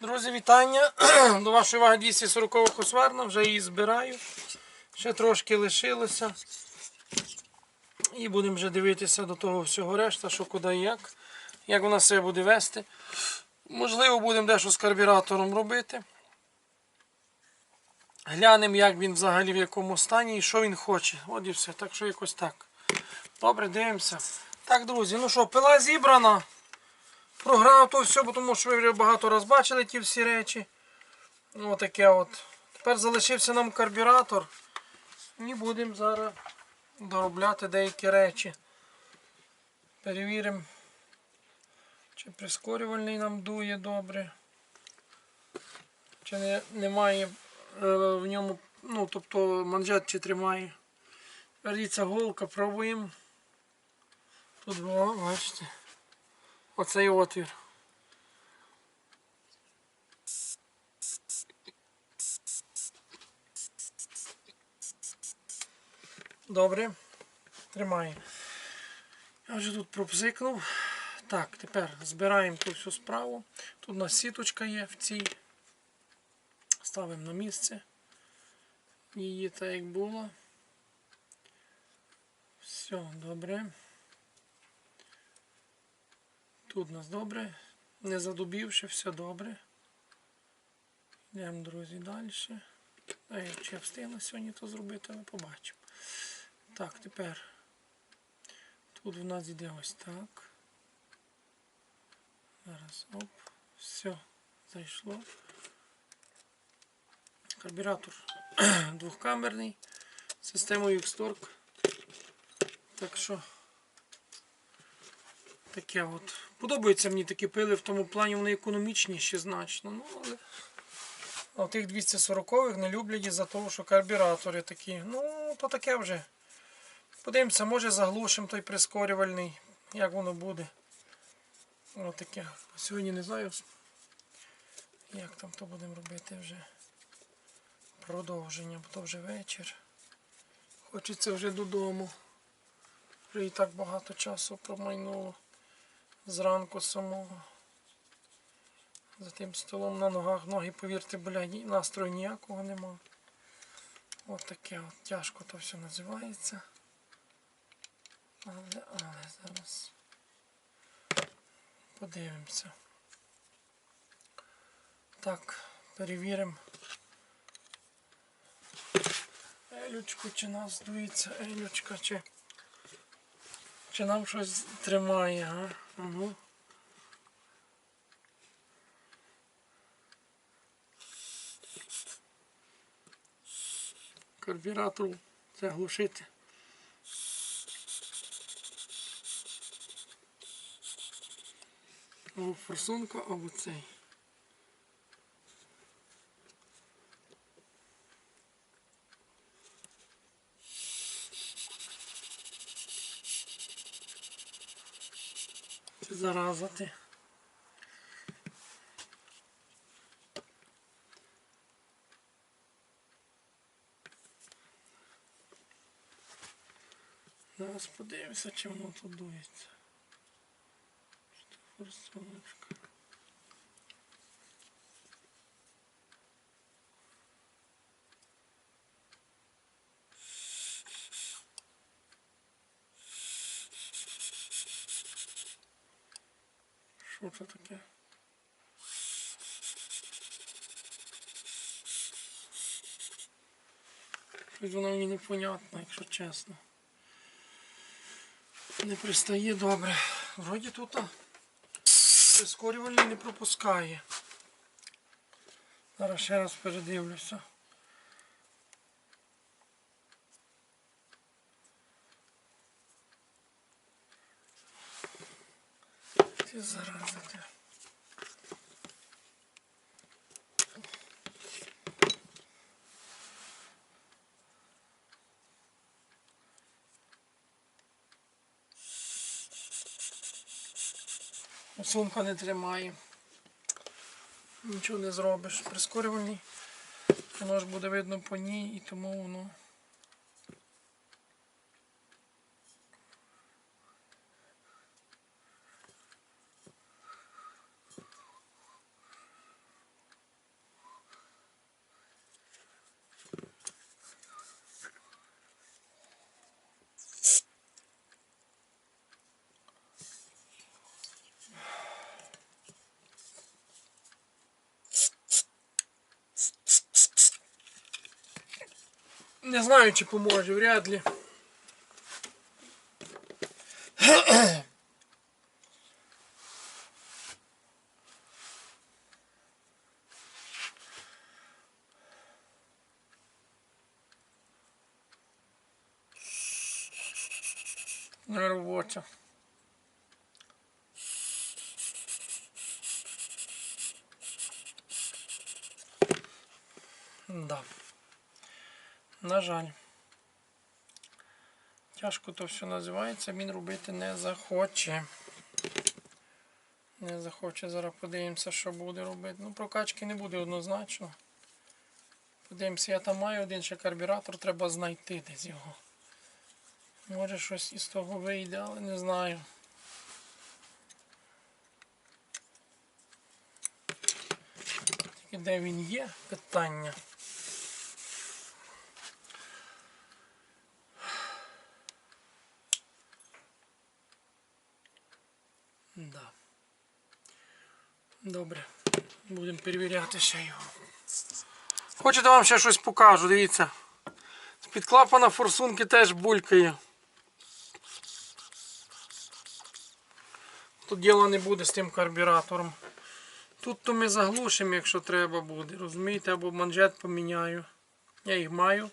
Друзі, вітання. До вашої уваги 240 хосварна, вже її збираю. Ще трошки лишилося. І будемо вже дивитися до того всього решта, що куди і як. Як вона себе буде вести. Можливо, будемо дещо з карбюратором робити. Глянемо, як він взагалі в якому стані і що він хоче. От і все. Так що якось так. Добре, дивимося. Так, друзі, ну що, пила зібрана. Програв то все, тому що ви вже багато раз бачили ті всі речі. Ну, Отаке от. Тепер залишився нам карбюратор. І будемо зараз доробляти деякі речі. Перевіримо, чи прискорювальний нам дує добре. Чи не, немає е, в ньому, ну, тобто манжет чи тримає. Верніться голка, пробуємо. Тут, о, бачите. Оцей отвір. Добре. Тримає. Я вже тут пропзикнув. Так, тепер збираємо ту всю справу. Тут у нас сіточка є в цій. Ставимо на місце. Її так як було. Все, добре. Тут у нас добре. Не задубівши, все добре. Йдемо, друзі, далі. А я чи я встигну сьогодні то зробити, але побачимо. Так, тепер тут в нас йде ось так. Зараз, оп, все, зайшло. Карбюратор двохкамерний, системою Xtorq. Так що таке от. Подобаються мені такі пили, в тому плані вони економічніші значно. Ну, але а тих 240-х не люблять із-за того, що карбюратори такі. Ну, то таке вже. Подивимося, може заглушимо той прискорювальний, як воно буде. Отаке. Сьогодні не знаю, як там то будемо робити вже продовження, бо то вже вечір. Хочеться вже додому. Вже і так багато часу промайнуло зранку самого. За тим столом на ногах ноги, повірте, блядь, настрою ніякого нема. От таке от тяжко то все називається. Але, але зараз подивимося. Так, перевіримо. Елючку, чи нас дується, елючка, чи, чи нам щось тримає, а? Угу. Карбюратор це глушити. Або форсунку, або цей. Зараза ти. Зараз подивимося, чи воно тут дується. Що це таке? Щось воно мені непонятно, якщо чесно. Не пристає добре. Вроді тут прискорювальний не пропускає. Зараз ще раз передивлюся. Ці зарази. ти. Сумка не тримає. Нічого не зробиш. Прискорювальний. Воно ж буде видно по ній і тому воно. Не знаю, чи поможе, вряд ли. Не робоча. На жаль. Тяжко то все називається, він робити не захоче. Не захоче. Зараз подивимося, що буде робити. Ну, прокачки не буде однозначно. Подивимося, я там маю один ще карбюратор, треба знайти десь його. Може щось із того вийде, але не знаю. Тільки де він є, питання. Добре. Будемо перевіряти ще його. Хочете вам ще щось покажу, дивіться. З-під клапана форсунки теж булькає. Тут діла не буде з тим карбюратором. Тут то ми заглушимо, якщо треба буде. Розумієте, або манжет поміняю. Я їх маю.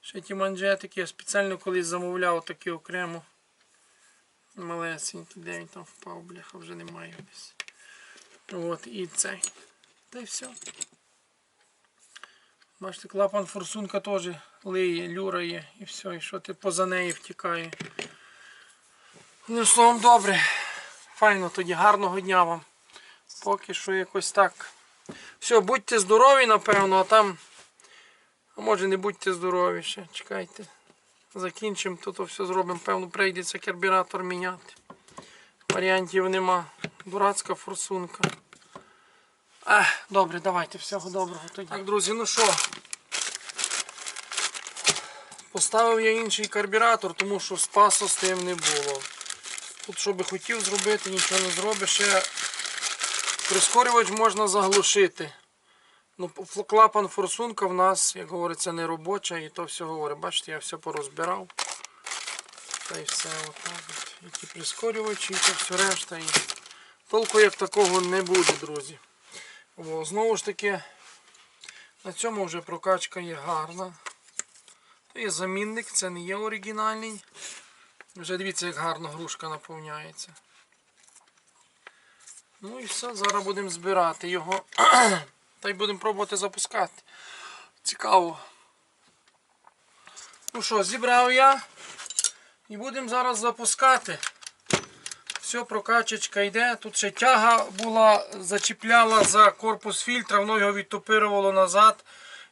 Ще ті манжетики. Я спеціально колись замовляв такі окремо. Малесенький, де він там впав, бляха, вже немає десь. От, і цей. Та й все. Бачите, клапан форсунка теж лиє, люрає і все, і що ти поза неї втікає. Ну, словом, добре. Файно тоді, гарного дня вам. Поки що якось так. Все, будьте здорові, напевно, а там. А може не будьте здорові ще. Чекайте. Закінчимо, то все зробимо. Певно, прийдеться карбюратор міняти. Варіантів нема. Дурацька форсунка. Ех, добре, давайте, всього доброго тоді. Так, друзі, ну що? Поставив я інший карбюратор, тому що спасу з тим не було. Тут що би хотів зробити, нічого не зробиш. Ще прискорювач можна заглушити. Ну, клапан форсунка в нас, як говориться, не робоча і то все говорить. Бачите, я все порозбирав. Та й все отак. І ті прискорювачі, і то все решта. І толку як такого не буде, друзі. О, знову ж таки, на цьому вже прокачка є гарна. То є замінник, це не є оригінальний. Вже дивіться, як гарно грушка наповняється. Ну і все, зараз будемо збирати його. Та й будемо пробувати запускати. Цікаво. Ну що, зібрав я. І будемо зараз запускати. Все, прокачечка йде. Тут ще тяга була, зачіпляла за корпус фільтра, воно його відтопирувало назад.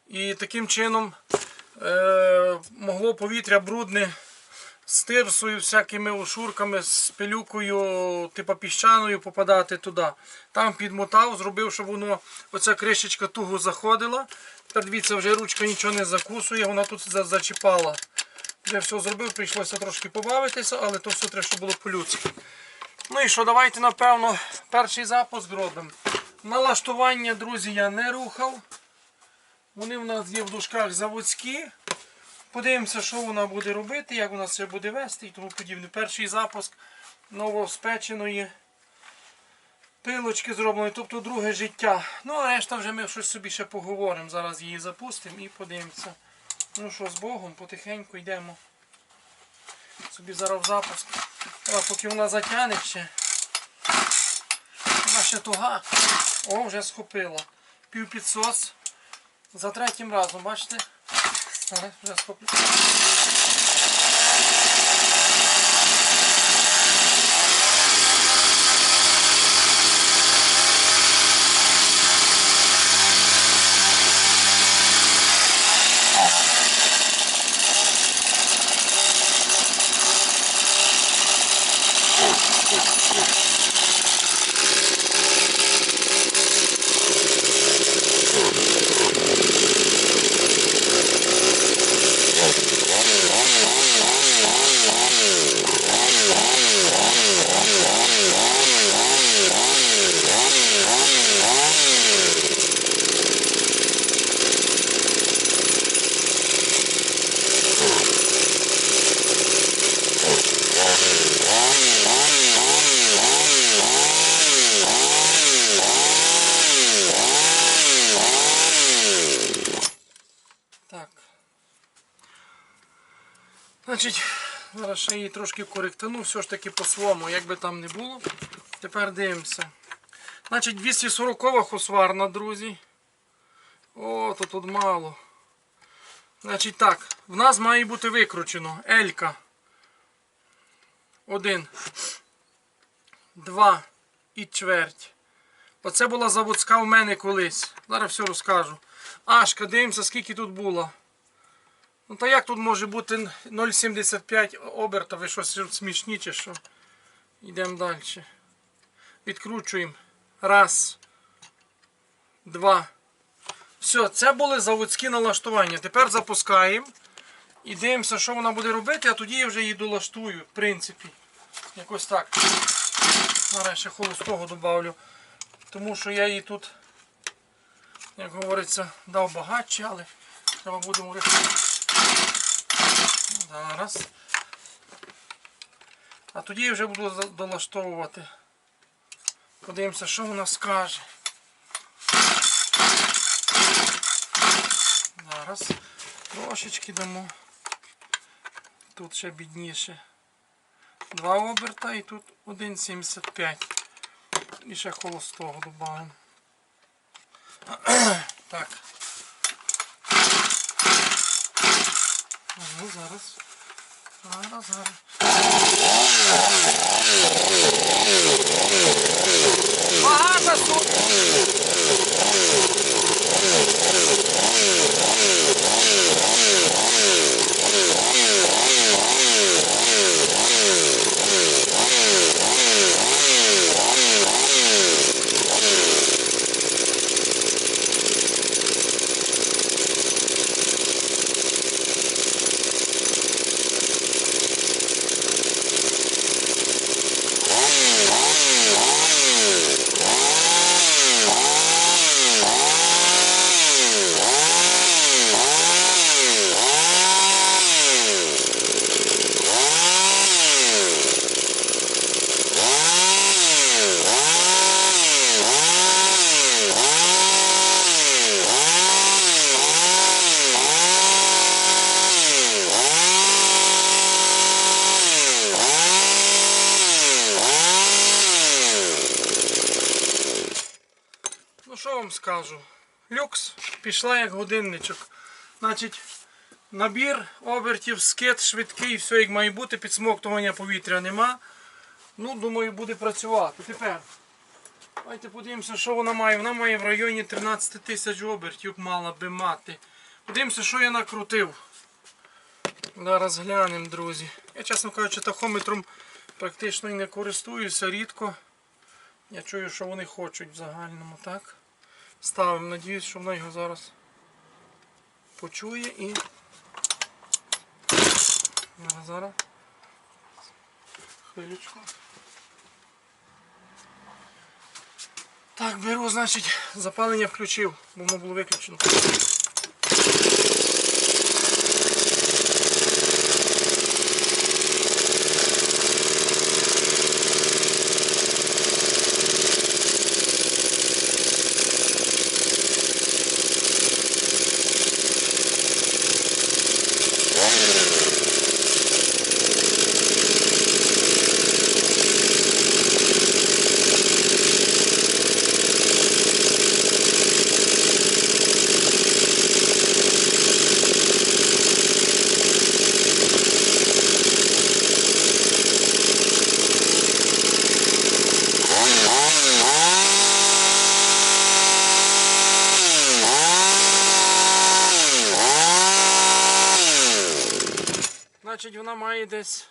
І таким чином е, могло повітря брудне з тирсою, всякими ошурками, з пилюкою, типу піщаною попадати туди. Там підмотав, зробив, щоб воно, оця кришечка туго заходила. Тепер дивіться, вже ручка нічого не закусує, вона тут зачіпала. Вже все зробив, прийшлося трошки побавитися, але то все треба, щоб було по-людськи. Ну і що, давайте, напевно, перший запуск зробимо. Налаштування, друзі, я не рухав. Вони в нас є в дужках заводські. Подивимося, що вона буде робити, як вона себе буде вести і тому подібне. Перший запуск новоспеченої пилочки зробленої, тобто друге життя. Ну, а решта вже ми щось собі ще поговоримо. Зараз її запустимо і подивимося. Ну що, з Богом, потихеньку йдемо. Собі зараз в запуск. А поки вона затягне ще. Вона ще туга. О, вже схопила. Пів підсос. За третім разом, бачите? Вже вже Так. Значить, зараз ще її трошки коректану, все ж таки по-своєму, як би там не було. Тепер дивимося. Значить, 240 хусварна, друзі. О, то тут мало. Значить так, в нас має бути викручено. Елька. Один. Два і чверть. Оце була заводська у мене колись. Зараз все розкажу. Ашка, дивимося, скільки тут було. Ну та як тут може бути 0,75 оберта? Ви щось смішні чи що? Йдемо далі. Відкручуємо. Раз. Два. Все, це були заводські налаштування. Тепер запускаємо. І дивимося, що вона буде робити, а тоді я вже її долаштую, в принципі. Якось так. Ще холостого додавлю. Тому що я її тут, як говориться, дав багатше, але треба буде вирішити. Зараз. А тоді я вже буду долаштовувати. Подивимося, що вона скаже. Зараз трошечки дамо. Тут ще бідніше. Два оберта і тут 1,75. І ще холостого додаємо. Так. Ну, зараз. Зараз, зараз. Багато су- що? Люкс пішла як годинничок. Значить, набір обертів, скид швидкий, все як має бути, підсмоктування повітря нема. Ну, думаю, буде працювати. Тепер. Давайте подивимося, що вона має. Вона має в районі 13 тисяч обертів мала би мати. Подивимося, що я накрутив. Зараз глянемо, друзі. Я, чесно кажучи, тахометром практично і не користуюся рідко. Я чую, що вони хочуть в загальному, так? Ставимо, надіюсь, що вона його зараз почує і. Зараз, зараз. Хвилючку. Так, беру, значить, запалення включив, бо воно було виключено. Значить, вона має десь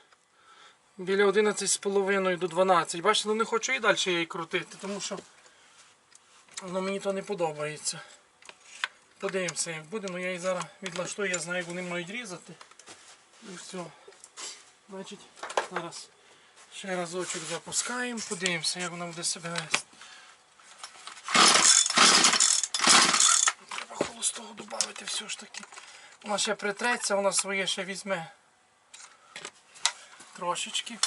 біля 11,5 до 12. Бачите, ну не хочу і далі її крутити, тому що воно мені то не подобається. Подивимося, як буде, ну я її зараз відлаштую, я знаю, як вони мають різати. І все. Значить, зараз ще разочок запускаємо, подивимося, як вона буде себе вести. Треба холостого додати все ж таки. Вона ще притреться, вона своє ще візьме. Трошечки.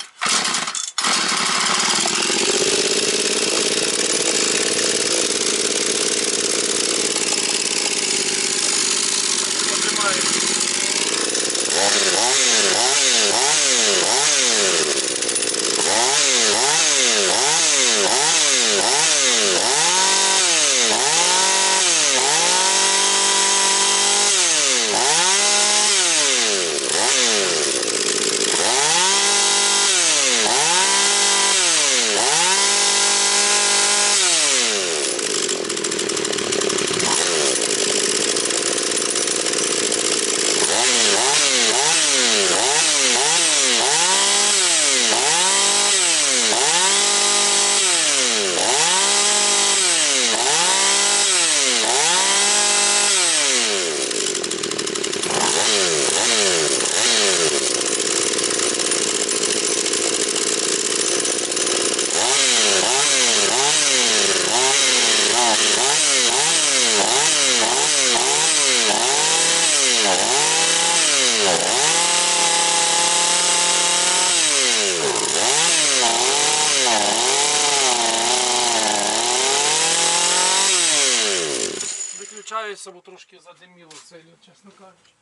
Трошки задиміло чесно кажучи.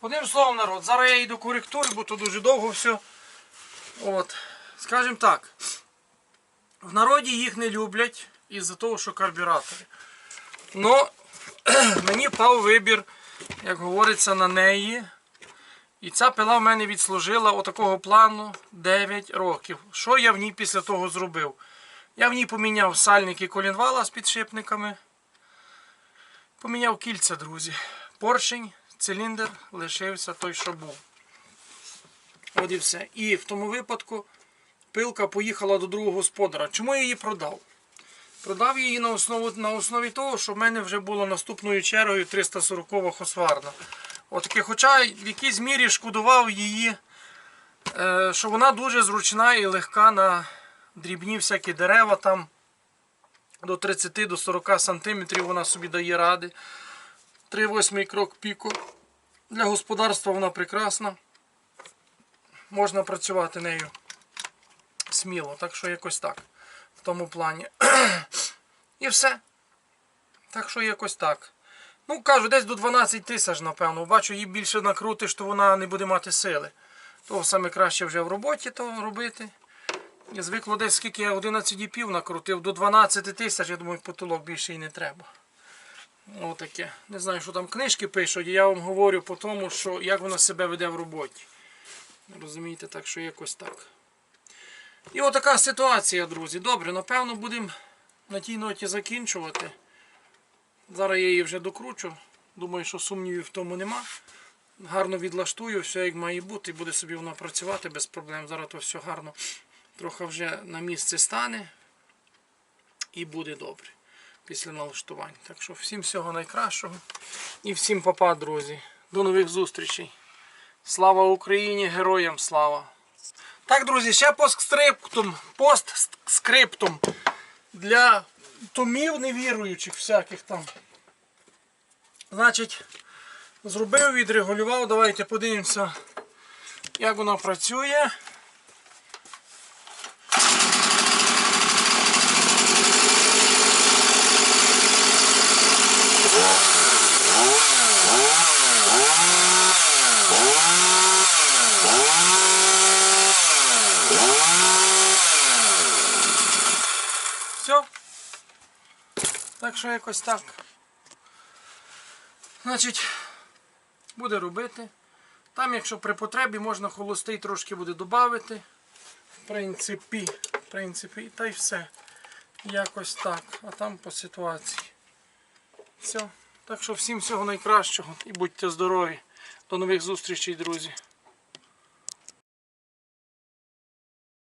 Одним словом, народ, зараз я йду коректуру, бо то дуже довго все. От. Скажімо так, в народі їх не люблять із-за того, що карбюратори. Ну, мені пав вибір, як говориться, на неї. І ця пила в мене відслужила отакого плану 9 років. Що я в ній після того зробив? Я в ній поміняв сальники колінвала з підшипниками. Поміняв кільця, друзі. Поршень, циліндр лишився той, що був. От і все. І в тому випадку пилка поїхала до другого господара. Чому я її продав? Продав її на основі, на основі того, що в мене вже було наступною чергою 340 хосварна. Отаке, хоча в якійсь мірі шкодував її, е, що вона дуже зручна і легка на дрібні всякі дерева там до 30 до 40 см вона собі дає ради. 3,8 крок піку. Для господарства вона прекрасна. Можна працювати нею сміло, так що якось так. В тому плані. І все. Так що якось так. Ну, кажу, десь до 12 тисяч, напевно. Бачу, її більше накрутиш, то вона не буде мати сили. Того саме краще вже в роботі то робити. Я звикло десь скільки я 11,5 накрутив, до 12 тисяч, я думаю, потолок більше і не треба. Отаке. Не знаю, що там книжки пишуть, я вам говорю по тому, що як вона себе веде в роботі. Розумієте, так що якось так. І отака ситуація, друзі. Добре, напевно, будемо на тій ноті закінчувати. Зараз я її вже докручу. Думаю, що сумнівів в тому нема. Гарно відлаштую, все як має бути, і буде собі вона працювати без проблем. Зараз то все гарно трохи вже на місце стане і буде добре після налаштувань. Так що всім всього найкращого і всім папа, друзі. До нових зустрічей. Слава Україні! Героям слава! Так, друзі, ще постскриптум, постскриптум для томів невіруючих всяких там. Значить, зробив, відрегулював. Давайте подивимося, як воно працює. Все. Так що якось так. Значить, буде робити. Там, якщо при потребі, можна холостий трошки буде додати. В принципі, в принципі, та й все. Якось так. А там по ситуації. Все. Так що всім всього найкращого і будьте здорові. До нових зустрічей, друзі.